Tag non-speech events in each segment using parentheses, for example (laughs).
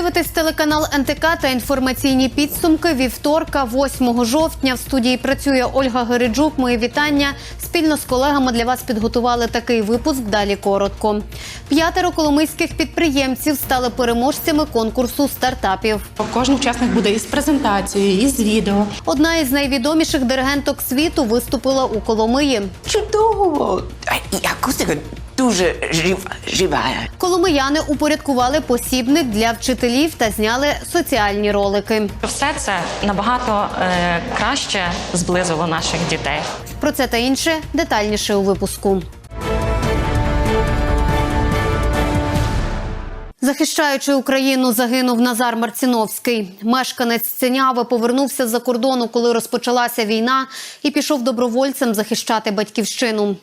дивитесь телеканал НТК та інформаційні підсумки вівторка, 8 жовтня. В студії працює Ольга Гериджук. Мої вітання. Спільно з колегами для вас підготували такий випуск. Далі коротко. П'ятеро коломийських підприємців стали переможцями конкурсу стартапів. Кожен учасник буде із презентацією, із відео. Одна із найвідоміших диригенток світу виступила у Коломиї. Чудово! Акустика дуже жив, жива. Коломияни упорядкували посібник для вчителів та зняли соціальні ролики. Все це набагато е, краще зблизило наших дітей. Про це та інше детальніше у випуску. Захищаючи Україну, загинув Назар Марціновський. Мешканець Ценяви повернувся з-за кордону, коли розпочалася війна, і пішов добровольцем захищати батьківщину.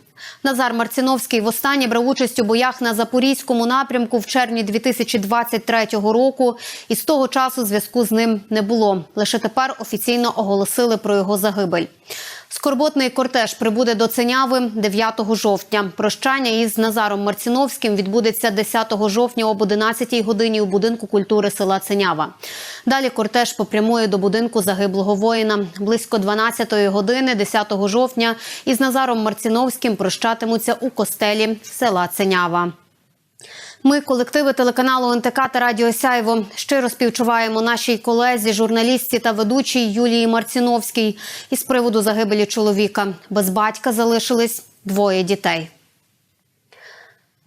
Назар Марціновський востаннє брав участь у боях на запорізькому напрямку в червні 2023 року, і з того часу зв'язку з ним не було. Лише тепер офіційно оголосили про його загибель. Скорботний кортеж прибуде до Ценяви 9 жовтня. Прощання із Назаром Марціновським відбудеться 10 жовтня об 11 годині у будинку культури села Ценява. Далі кортеж попрямує до будинку загиблого воїна. Близько 12 години 10 жовтня із Назаром Марціновським прощатимуться у костелі села Ценява. Ми, колективи телеканалу НТК та Радіо Сяйво, щиро співчуваємо нашій колезі, журналістці та ведучій Юлії Марціновській із приводу загибелі чоловіка. Без батька залишились двоє дітей.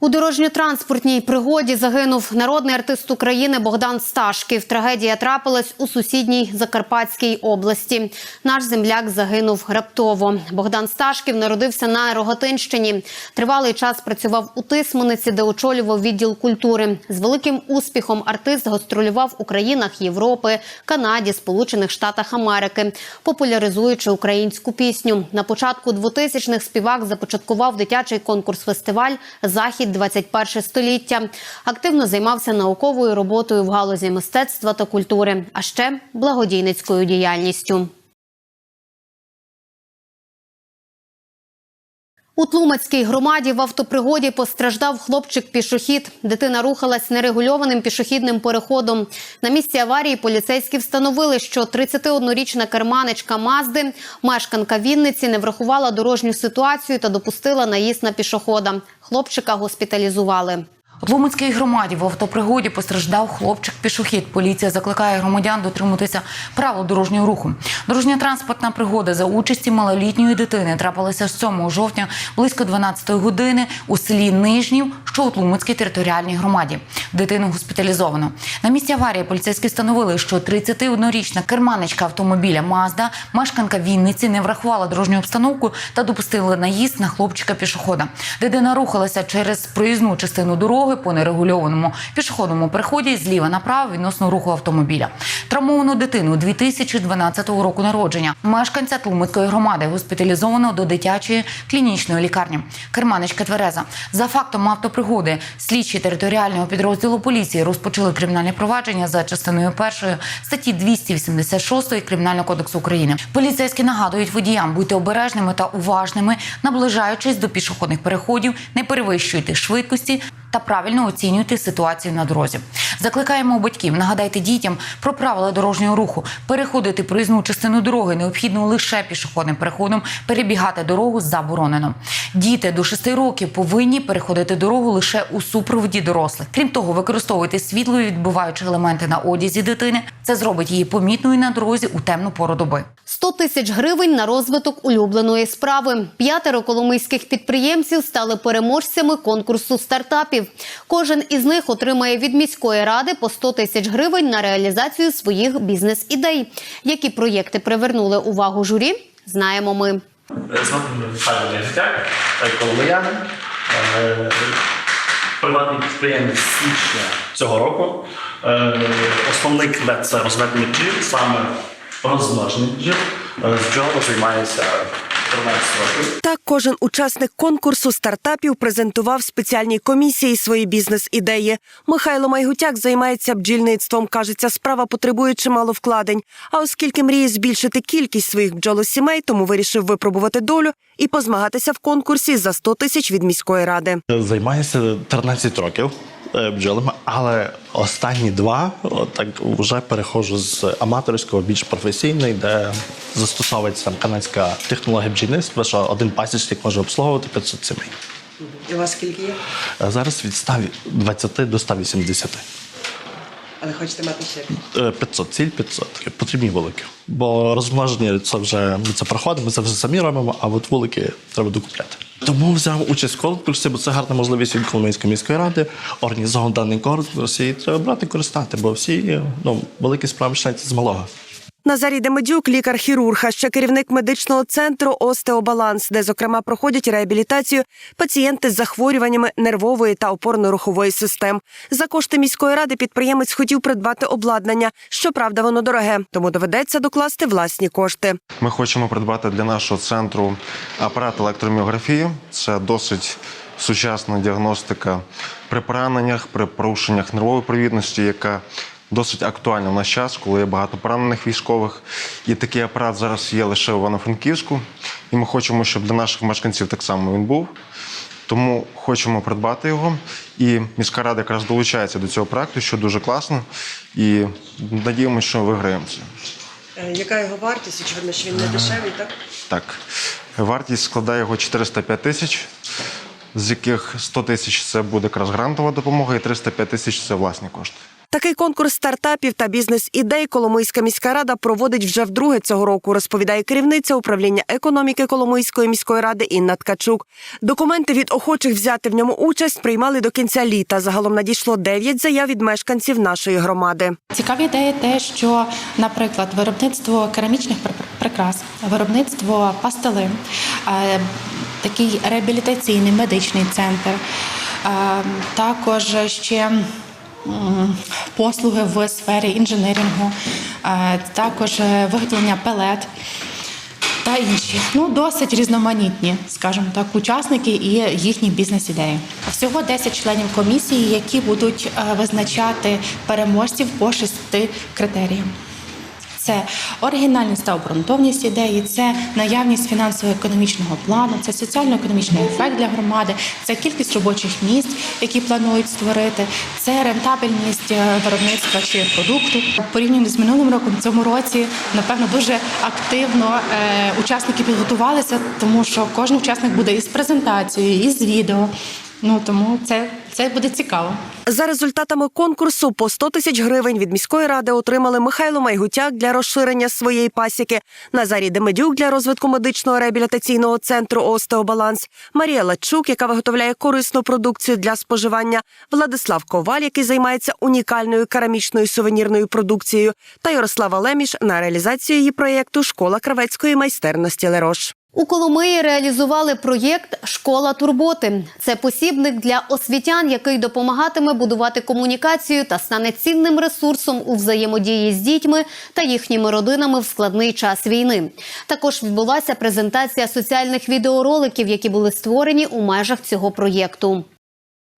У дорожньо-транспортній пригоді загинув народний артист України Богдан Сташків. Трагедія трапилась у сусідній Закарпатській області. Наш земляк загинув раптово. Богдан Сташків народився на Рогатинщині. Тривалий час працював у Тисманиці, де очолював відділ культури. З великим успіхом артист гастролював у країнах Європи, Канаді, Сполучених Штатах Америки, популяризуючи українську пісню. На початку 2000-х співак започаткував дитячий конкурс-фестиваль Захід 21 століття. Активно займався науковою роботою в галузі мистецтва та культури, а ще благодійницькою діяльністю. У Тлумацькій громаді в автопригоді постраждав хлопчик-пішохід. Дитина рухалась нерегульованим пішохідним переходом. На місці аварії поліцейські встановили, що 31-річна керманичка Мазди, мешканка Вінниці, не врахувала дорожню ситуацію та допустила наїзд на пішохода. Хлопчика госпіталізували. У Тлумацькій громаді в автопригоді постраждав хлопчик-пішохід. Поліція закликає громадян дотримуватися правил дорожнього руху. Дорожня транспортна пригода за участі малолітньої дитини трапилася 7 жовтня близько 12 години у селі Нижнів, що у Тлумацькій територіальній громаді. Дитину госпіталізовано. На місці аварії поліцейські встановили, що 31-річна керманичка автомобіля Мазда, мешканка Вінниці, не врахувала дорожню обстановку та допустила наїзд на хлопчика пішохода. Дитина рухалася через проїзну частину дороги по нерегульованому пішохідному переході зліва направо відносно руху автомобіля. Травмовану дитину 2012 року народження. Мешканця Тлумацької громади госпіталізовано до дитячої клінічної лікарні. Керманичка Твереза. За фактом автопригоди слідчі територіального підрозділу поліції розпочали кримінальне провадження за частиною першої статті 286 Кримінального кодексу України. Поліцейські нагадують водіям бути обережними та уважними, наближаючись до пішохідних переходів, не перевищуйте швидкості та правильно оцінюйте ситуацію на дорозі. Закликаємо батьків, нагадайте дітям про правила дорожнього руху, переходити проїзну частину дороги необхідно лише пішохідним переходом, перебігати дорогу заборонено. Діти до 6 років повинні переходити дорогу лише у супроводі дорослих. Крім того, використовуйте світло і відбиваючі елементи на одязі дитини. Це зробить її помітною на дорозі у темну пору доби. 100 тисяч гривень на розвиток улюбленої справи. П'ятеро коломийських підприємців стали переможцями конкурсу стартапів. Кожен із них отримає від міської ради по 100 тисяч гривень на реалізацію своїх бізнес-ідей. Які проєкти привернули увагу журі, знаємо ми. Звати мене Михайло Яготяк, коломияни, е, приватний підприємець січня цього року. Е, Основний клет це розведення бджіл, саме розмноження. Е, З бджолами займається 13 років. Так, кожен учасник конкурсу стартапів презентував спеціальній комісії свої бізнес-ідеї. Михайло Майгутяк займається бджільництвом. каже, ця справа потребує чимало вкладень. А оскільки мріє збільшити кількість своїх бджолосімей, тому вирішив випробувати долю і позмагатися в конкурсі за 100 тисяч від міської ради. Займаюся 13 років. Е, бджолами, але останні два так вже переходжу з аматорського більш професійний, де застосовується там канадська технологія бджільництва, що один пасічник може обслуговувати 500 сімей. І у вас скільки є? Зараз від 120 до 180. Але хочете мати ще? Е, 500, ціль 500. Потрібні вулики. Бо розмноження це вже ми це проходимо, ми це вже самі робимо, а от вулики треба докупляти. Тому взяв участь в конкурсі, бо це гарна можливість від Коломийської міської ради. Організовував даний конкурс і треба брати користати, бо всі ну, великі справи починаються з малого. Назарій Демедюк, лікар-хірург, а ще керівник медичного центру Остеобаланс, де, зокрема, проходять реабілітацію пацієнти з захворюваннями нервової та опорно-рухової систем. За кошти міської ради підприємець хотів придбати обладнання. Щоправда, воно дороге, тому доведеться докласти власні кошти. Ми хочемо придбати для нашого центру апарат електроміографії. Це досить сучасна діагностика при пораненнях, при порушеннях нервової провідності, яка досить актуальна в наш час, коли є багато поранених військових. І такий апарат зараз є лише в Івано-Франківську. І ми хочемо, щоб для наших мешканців так само він був. Тому хочемо придбати його. І міська рада якраз долучається до цього проекту, що дуже класно. І надіємося, що виграємо це. Е, Яка його вартість? Очевидно, що він не дешевий, так? Так. Вартість складає його 405 тисяч, з яких 100 тисяч це буде якраз грантова допомога, і 305 тисяч це власні кошти. Такий конкурс стартапів та бізнес-ідей Коломийська міська рада проводить вже вдруге цього року, розповідає керівниця управління економіки Коломийської міської ради Інна Ткачук. Документи від охочих взяти в ньому участь приймали до кінця літа. Загалом надійшло 9 заяв від мешканців нашої громади. Цікаві ідеї те, що, наприклад, виробництво керамічних прикрас, виробництво пастилин, е, такий реабілітаційний медичний центр, е, також ще послуги в сфері інженерингу, е, також е, виготовлення пелет. Та інші ну досить різноманітні, скажімо так, учасники і їхні бізнес-ідеї. Всього 10 членів комісії, які будуть е, визначати переможців по шести критеріям. Це оригінальність та обґрунтовність ідеї, це наявність фінансово-економічного плану, це соціально-економічний ефект для громади, це кількість робочих місць, які планують створити, це рентабельність е, виробництва чи продукту. Порівняно з минулим роком, в цьому році, напевно, дуже активно е, учасники підготувалися, тому що кожен учасник буде із презентацією, із відео. Ну тому це, це буде цікаво. За результатами конкурсу по 100 тисяч гривень від міської ради отримали Михайло Майгутяк для розширення своєї пасіки, Назарій Демедюк для розвитку медичного реабілітаційного центру Остеобаланс, Марія Лачук, яка виготовляє корисну продукцію для споживання, Владислав Коваль, який займається унікальною керамічною сувенірною продукцією, та Ярослава Леміш на реалізацію її проєкту Школа кравецької майстерності Лерош. У Коломиї реалізували проєкт Школа турботи. Це посібник для освітян, який допомагатиме будувати комунікацію та стане цінним ресурсом у взаємодії з дітьми та їхніми родинами в складний час війни. Також відбулася презентація соціальних відеороликів, які були створені у межах цього проєкту.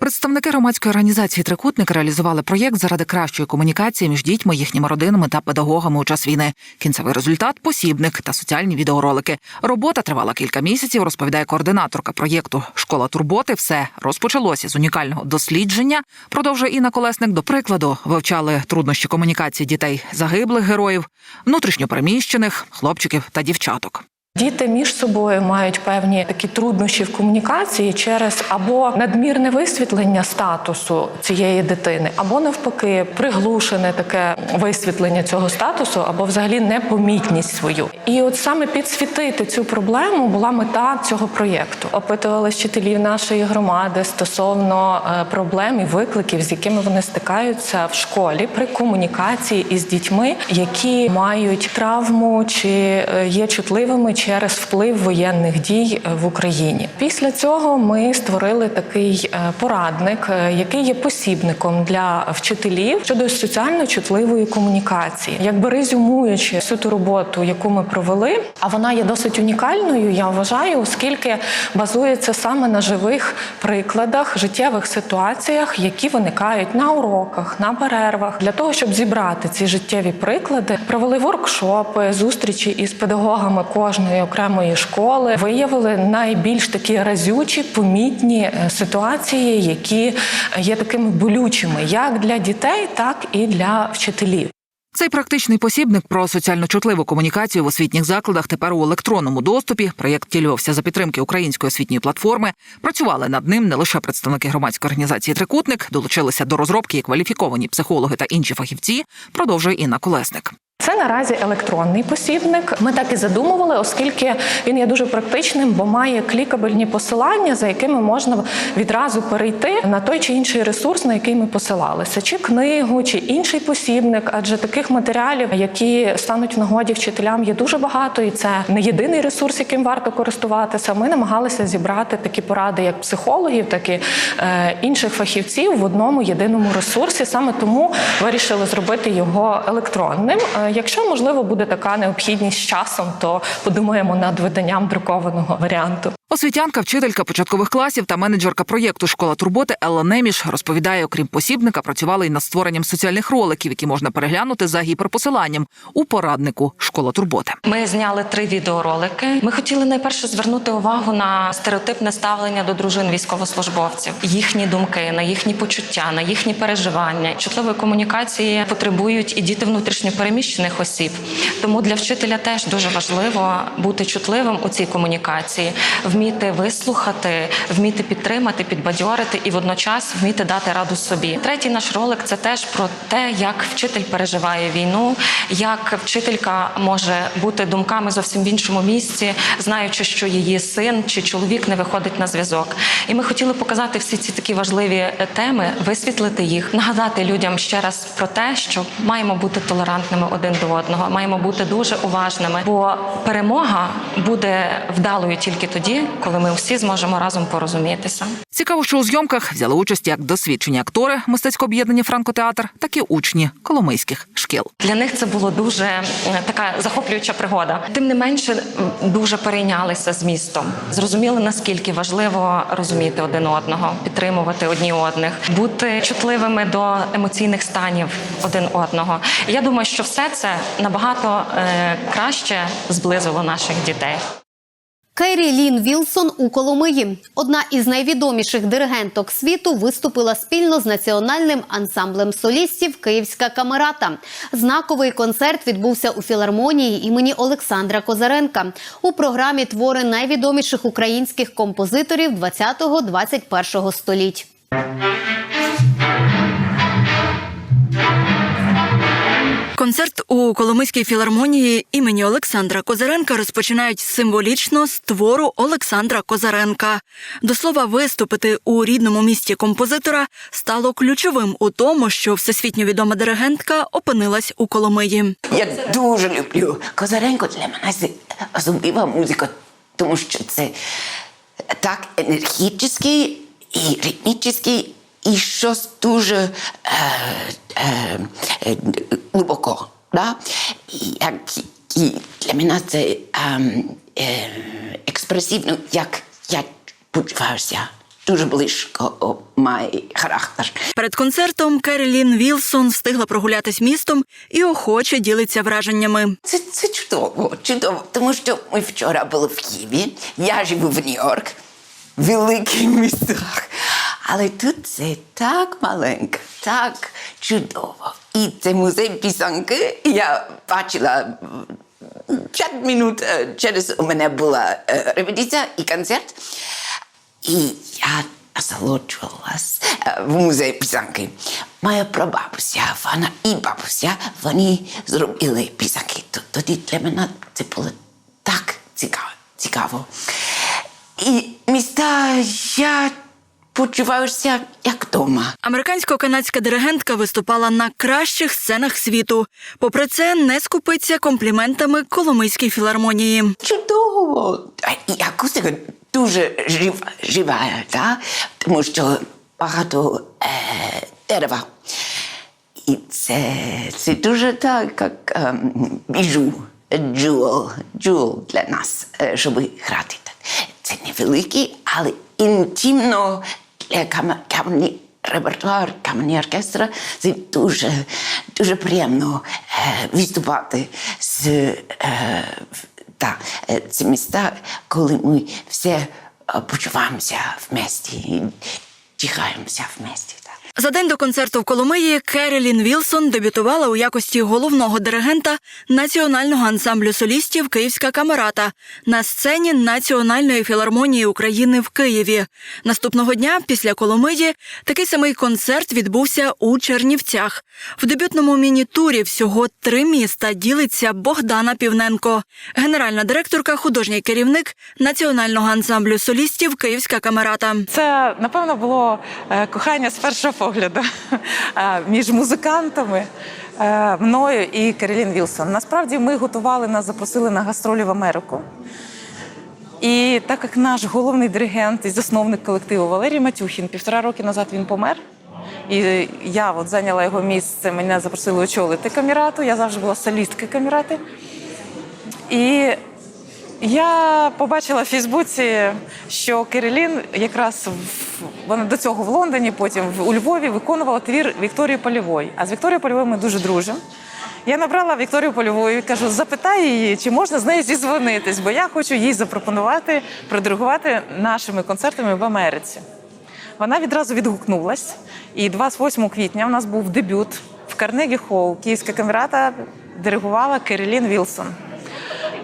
Представники громадської організації Трикутник реалізували проєкт заради кращої комунікації між дітьми, їхніми родинами та педагогами у час війни. Кінцевий результат посібник та соціальні відеоролики. Робота тривала кілька місяців. Розповідає координаторка проєкту Школа турботи. Все розпочалося з унікального дослідження. Продовжує Інна Колесник. До прикладу, вивчали труднощі комунікації дітей загиблих героїв, внутрішньопереміщених хлопчиків та дівчаток. Діти між собою мають певні такі труднощі в комунікації через або надмірне висвітлення статусу цієї дитини, або навпаки, приглушене таке висвітлення цього статусу, або взагалі непомітність свою. І от саме підсвітити цю проблему була мета цього проєкту. Опитували вчителів нашої громади стосовно е, проблем і викликів, з якими вони стикаються в школі при комунікації із дітьми, які мають травму чи е, є чутливими через вплив воєнних дій е, в Україні. Після цього ми створили такий е, порадник, е, який є посібником для вчителів щодо соціально чутливої комунікації, якби резюмуючи всю ту роботу, яку ми провели. А вона є досить унікальною, я вважаю, оскільки базується саме на живих прикладах, життєвих ситуаціях, які виникають на уроках, на перервах. Для того щоб зібрати ці життєві приклади, провели воркшопи, зустрічі із педагогами кожної кожної окремої школи виявили найбільш такі разючі, помітні е, ситуації, які є такими болючими як для дітей, так і для вчителів. Цей практичний посібник про соціально чутливу комунікацію в освітніх закладах тепер у електронному доступі. Проєкт втілювався за підтримки української освітньої платформи. Працювали над ним не лише представники громадської організації Трикутник, долучилися до розробки і кваліфіковані психологи та інші фахівці. Продовжує Інна Колесник. Це наразі електронний посібник. Ми так і задумували, оскільки він є дуже практичним, бо має клікабельні посилання, за якими можна відразу перейти на той чи інший ресурс, на який ми посилалися, чи книгу, чи інший посібник. Адже таких матеріалів, які стануть в нагоді вчителям, є дуже багато, і це не єдиний ресурс, яким варто користуватися. Ми намагалися зібрати такі поради, як психологів, так і е, інших фахівців в одному єдиному ресурсі. Саме тому вирішили зробити його електронним. Якщо можливо буде така необхідність з часом, то подумаємо над виданням друкованого варіанту. Освітянка, вчителька початкових класів та менеджерка проєкту Школа турботи Елла Неміш розповідає, окрім посібника, працювали й над створенням соціальних роликів, які можна переглянути за гіперпосиланням у пораднику Школа турботи. Ми зняли три відеоролики. Ми хотіли найперше звернути увагу на стереотипне ставлення до дружин військовослужбовців, їхні думки, на їхні почуття, на їхні переживання. Чутливої комунікації потребують і діти внутрішньопереміщених осіб. Тому для вчителя теж дуже важливо бути чутливим у цій комунікації, вміти вислухати, вміти підтримати, підбадьорити і водночас вміти дати раду собі. Третій наш ролик це теж про те, як вчитель переживає війну, як вчителька може бути думками зовсім в іншому місці, знаючи, що її син чи чоловік не виходить на зв'язок. І ми хотіли показати всі ці такі важливі теми, висвітлити їх, нагадати людям ще раз про те, що маємо бути толерантними один до одного, маємо бути дуже уважними, бо перемога буде вдалою тільки тоді, коли ми всі зможемо разом порозумітися. Цікаво, що у зйомках взяли участь як досвідчені актори мистецького об'єднання Франкотеатр, так і учні коломийських шкіл. Для них це було дуже така захоплююча пригода. Тим не менше, дуже перейнялися з містом. Зрозуміли наскільки важливо розуміти один одного, підтримувати одні одних, бути чутливими до емоційних станів один одного. Я думаю, що все це набагато е, краще зблизило наших дітей. Керрі Лін Вілсон у Коломиї. Одна із найвідоміших диригенток світу виступила спільно з національним ансамблем солістів Київська камерата. Знаковий концерт відбувся у філармонії імені Олександра Козаренка у програмі твори найвідоміших українських композиторів 20-21 століть. Концерт у Коломийській філармонії імені Олександра Козаренка розпочинають символічно з твору Олександра Козаренка. До слова, виступити у рідному місті композитора стало ключовим у тому, що всесвітньо відома диригентка опинилась у Коломиї. Я дуже люблю Козаренко для мене особлива музика, тому що це так енергічний і ритмічний, і щось дуже е, е, е, глибоко. Да? І, як, і для мене це е, е, експресивно, як я почуваюся. Дуже близько має характер. Перед концертом Керрілін Вілсон встигла прогулятись містом і охоче ділиться враженнями. Це, це чудово, чудово, тому що ми вчора були в Києві, я живу в Нью-Йорк, в великих містах. Але тут це так маленько, так чудово. І це музей пісанки. Я бачила п'ять минут е, через у мене була е, репетиція і концерт. І я насолоджувалась е, в музеї пісанки. Моя прабабуся, вона і бабуся, вони зробили пісанки. Тоді для мене це було так цікаво. цікаво. І міста я почуваюся як вдома. Американсько-канадська диригентка виступала на кращих сценах світу. Попри це, не скупиться компліментами Коломийській філармонії. Чудово! І акустика дуже жива, жива да? тому що багато е, дерева. І це, це дуже так, як ем, біжу, джуел, джуел для нас, е, щоб грати. Це невеликий, але інтимно камерний репертуар, камерні оркестра, Це дуже, дуже приємно е, виступати з е, Так, е, міста, коли ми всі е, почуваємося в місті, і чихаємося в місті. За день до концерту в Коломиї Керолін Вілсон дебютувала у якості головного диригента національного ансамблю солістів Київська камерата на сцені Національної філармонії України в Києві. Наступного дня, після Коломиї, такий самий концерт відбувся у Чернівцях. В дебютному міні-турі всього три міста ділиться Богдана Півненко, генеральна директорка, художній керівник національного ансамблю солістів Київська камерата. Це напевно було е, кохання з першого погляду (laughs) е, між музикантами. е, Мною і Керолін Вілсон. Насправді ми готували нас, запросили на гастролі в Америку. І так як наш головний диригент і засновник колективу Валерій Матюхін, півтора роки назад він помер. І я от зайняла його місце, мене запросили очолити камірату. Я завжди була солісткою камірати. І я побачила в Фейсбуці, що Кирилін якраз в, вона до цього в Лондоні, потім у Львові виконувала твір Вікторії Польової. А з Вікторією Польовою ми дуже дружимо. Я набрала Вікторію Польову і кажу, запитай її, чи можна з нею зізвонитись, бо я хочу їй запропонувати продиригувати нашими концертами в Америці. Вона відразу відгукнулась. І 28 квітня у нас був дебют в Карнегі Холл. Київська камерата диригувала Керолін Вілсон.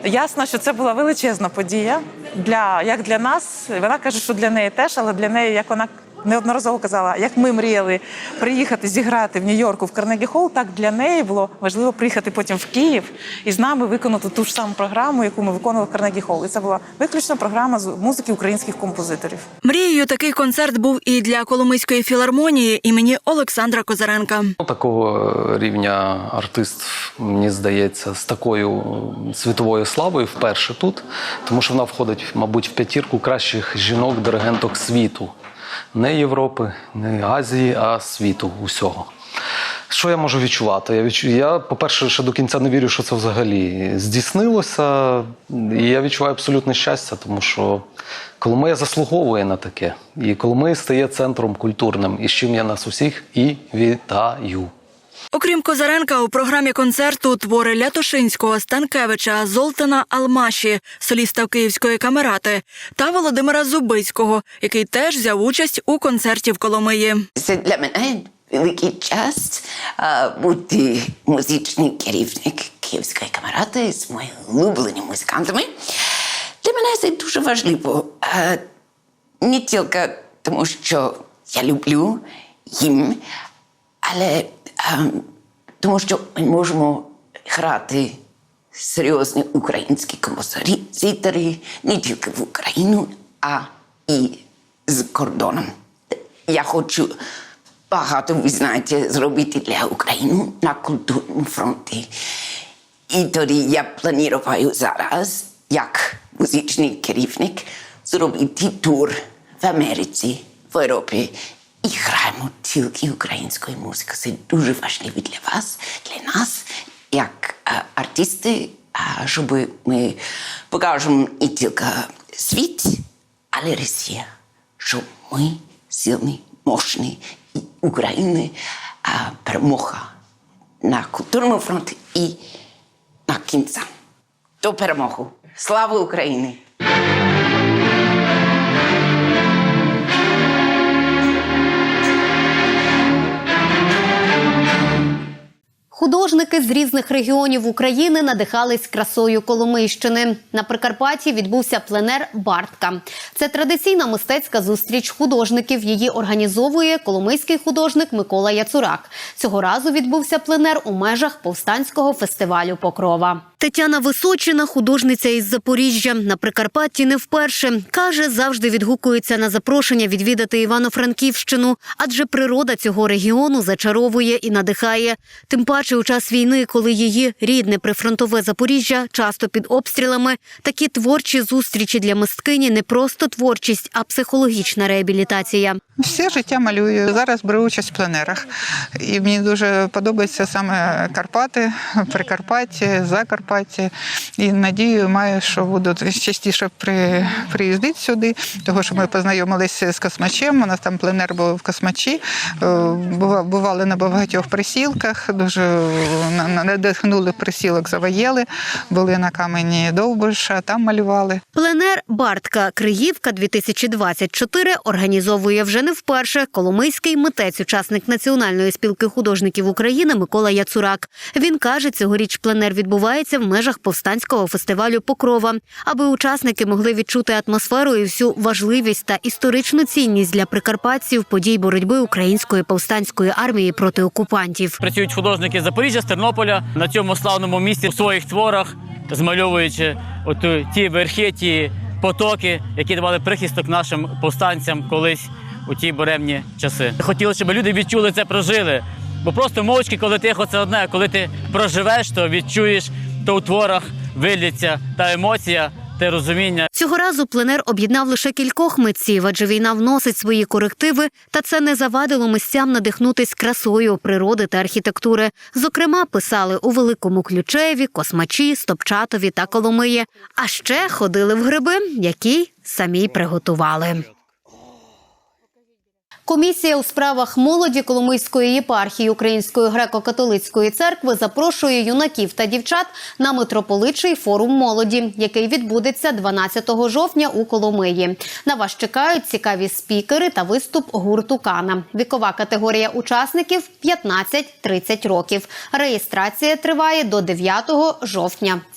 Ясно, що це була величезна подія для як для нас. Вона каже, що для неї теж, але для неї, як вона неодноразово казала, як ми мріяли приїхати зіграти в Нью-Йорку в Карнегі Холл, так для неї було важливо приїхати потім в Київ і з нами виконати ту ж саму програму, яку ми виконували в Карнегі Холл. І це була виключно програма з музики українських композиторів. Мрією такий концерт був і для Коломийської філармонії імені Олександра Козаренка. Ну, Такого рівня артист, мені здається, з такою світовою славою вперше тут, тому що вона входить, мабуть, в п'ятірку кращих жінок-диригенток світу. Не Європи, не Азії, а світу усього. Що я можу відчувати? Я, відчу... я, по-перше, ще до кінця не вірю, що це взагалі здійснилося. І я відчуваю абсолютне щастя, тому що Коломия заслуговує на таке. І Коломия стає центром культурним, і з чим я нас усіх і вітаю. Окрім Козаренка, у програмі концерту твори Лятошинського, Станкевича, Золтана Алмаші, соліста Київської камерати, та Володимира Зубицького, який теж взяв участь у концерті в Коломиї. Це для мене великий час бути музичний керівник Київської камерати з моїми улюбленими музикантами. Для мене це дуже важливо. Не тільки тому, що я люблю їм, але тому, що ми можемо грати серйозні українські композитори не тільки в Україну, а і з кордоном. Я хочу багато, ви знаєте, зробити для України на культурному фронті. І тоді я планую зараз, як музичний керівник, зробити тур в Америці, в Європі. І граємо тільки українською музикою. Це дуже важливо для вас, для нас, як е, артисти, а, щоб ми покажемо не тільки світ, але Росія, що ми сильні, мощні, і України а, перемога на культурному фронті і на кінця. До перемоги. Слава Україні! Художники з різних регіонів України надихались красою Коломийщини. На Прикарпатті відбувся пленер Бартка. Це традиційна мистецька зустріч художників. Її організовує коломийський художник Микола Яцурак. Цього разу відбувся пленер у межах повстанського фестивалю Покрова. Тетяна Височина, художниця із Запоріжжя, на Прикарпатті не вперше. Каже, завжди відгукується на запрошення відвідати Івано-Франківщину, адже природа цього регіону зачаровує і надихає. Тим паче у час війни, коли її рідне прифронтове Запоріжжя часто під обстрілами, такі творчі зустрічі для мисткині не просто творчість, а психологічна реабілітація. Все життя малюю. Зараз беру участь в пленерах. І мені дуже подобається саме Карпати, Прикарпаття, Закарпаття. І надію маю, що буду частіше при, приїздити сюди, тому що ми познайомилися з Космачем. У нас там пленер був в Космачі. Е, бува- Бували на багатьох присілках. Дуже надихнули присілок Завоєли, були на камені Довбуша, там малювали. Пленер Бартка Криївка 2024 організовує вже не вперше коломийський митець, учасник Національної спілки художників України Микола Яцурак. Він каже, цьогоріч пленер відбувається в межах повстанського фестивалю Покрова, аби учасники могли відчути атмосферу і всю важливість та історичну цінність для прикарпатців подій боротьби української повстанської армії проти окупантів. Працюють художники з Запоріжжя, з Тернополя на цьому славному місці в своїх творах, змальовуючи от ті верхи, ті потоки, які давали прихисток нашим повстанцям колись у ті буремні часи. Хотіли, щоб люди відчули це, прожили. Бо просто мовчки, коли тихо, це одне. Коли ти проживеш, то відчуєш, то у творах виліться та емоція, те розуміння. Цього разу пленер об'єднав лише кількох митців, адже війна вносить свої корективи, та це не завадило мисцям надихнутись красою природи та архітектури. Зокрема, писали у Великому Ключеві, Космачі, Стопчатові та Коломиї. А ще ходили в гриби, які самі приготували. Комісія у справах молоді Коломийської єпархії Української греко-католицької церкви запрошує юнаків та дівчат на митрополичий форум молоді, який відбудеться 12 жовтня у Коломиї. На вас чекають цікаві спікери та виступ гурту Кана. Вікова категорія учасників 15-30 років. Реєстрація триває до 9 жовтня